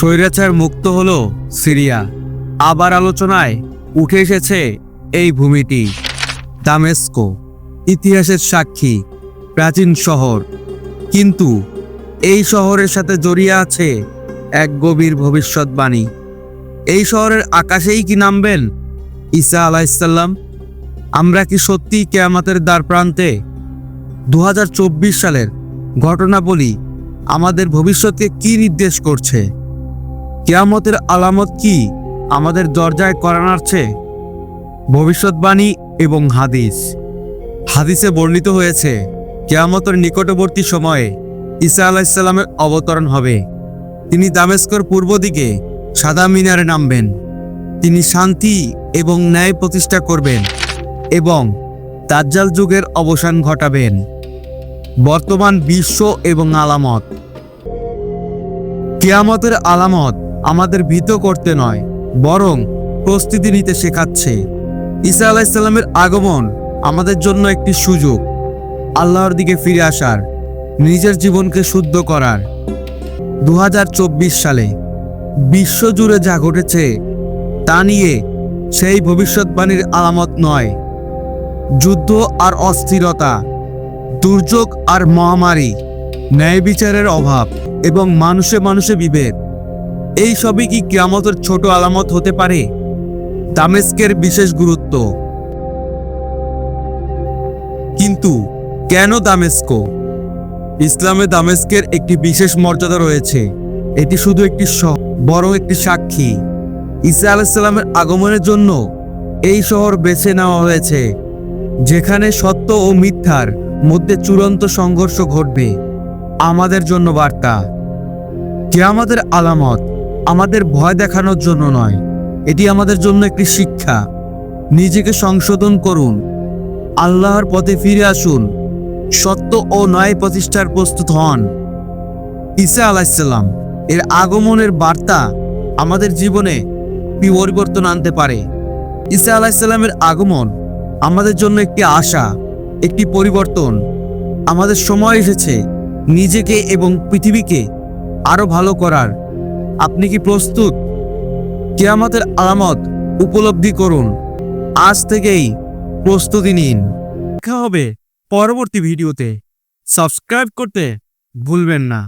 স্বৈরাচার মুক্ত হল সিরিয়া। আবার আলোচনায় উঠে এসেছে এই ভূমিটি। দামেস্কো, ইতিহাসের সাক্ষী, প্রাচীন শহর। কিন্তু এই শহরের সাথে জড়িয়ে আছে এক গভীর ভবিষ্যৎবাণী এই শহরের আকাশেই কি নামবেন ঈসা আলাইসাল্লাম আমরা কি সত্যি কেয়ামাতের দ্বার প্রান্তে দু হাজার চব্বিশ সালের ঘটনা বলি আমাদের ভবিষ্যৎকে কি নির্দেশ করছে? কেয়ামতের আলামত কি আমাদের দরজায় করানাচ্ছে ভবিষ্যৎবাণী এবং হাদিস। হাদিসে বর্ণিত হয়েছে, কেয়ামতের নিকটবর্তী সময়ে ঈসা আলাইসাল্লামের অবতরণ হবে। তিনি দামেস্কর পূর্ব দিকে সাদা মিনারে নামবেন। তিনি শান্তি এবং ন্যায় প্রতিষ্ঠা করবেন এবং দাজ্জাল যুগের অবসান ঘটাবেন। বর্তমান বিশ্ব এবং আলামত। কেয়ামতের আলামত আমাদের ভীত করতে নয়, বরং প্রস্তুতি নিতে শেখাচ্ছে। ঈসা আলাইসাল্লামের আগমন আমাদের জন্য একটি সুযোগ, আল্লাহর দিকে ফিরে আসার, নিজের জীবনকে শুদ্ধ করার। দু হাজার চব্বিশ সালে বিশ্বজুড়ে যা ঘটেছে, তা নিয়ে সেই ভবিষ্যৎবাণীর আলামত নয়। যুদ্ধ আর অস্থিরতা, দুর্যোগ আর মহামারী ন্যায় বিচারের অভাব এবং মানুষে মানুষে বিভেদ এই সবই কি কিয়ামতের ছোট আলামত হতে পারে? দামেস্কের বিশেষ গুরুত্ব। কিন্তু কেন দামেস্ক? ইসলামে দামেস্কের একটি বিশেষ মর্যাদা রয়েছে। এটি শুধু একটি বরং একটি সাক্ষী। ঈসা আলাইসাল্লামের আগমনের জন্য এই শহর বেছে নেওয়া হয়েছে, যেখানে সত্য ও মিথ্যার মধ্যে চূড়ান্ত সংঘর্ষ ঘটবে। আমাদের জন্য বার্তা। যে আমাদের আলামত আমাদের ভয় দেখানোর জন্য নয়। এটি আমাদের জন্য একটি শিক্ষা। নিজেকে সংশোধন করুন। আল্লাহর পথে ফিরে আসুন। সত্য ও ন্যায় প্রতিষ্ঠার প্রস্তুত হন। ঈসা আলাইসাল্লাম এর আগমনের বার্তা আমাদের জীবনে পরিবর্তন আনতে পারে। ঈসা আলাইসাল্লামের আগমন আমাদের জন্য একটি আশা, একটি পরিবর্তন। আমাদের সময় এসেছে নিজেকে এবং পৃথিবীকে আরও ভালো করার। আপনি কি প্রস্তুত? কেয়ামতের আলামত উপলব্ধি করুন। আজ থেকেই প্রস্তুতি নিন। দেখা হবে পরবর্তী ভিডিওতে। সাবস্ক্রাইব করতে ভুলবেন না।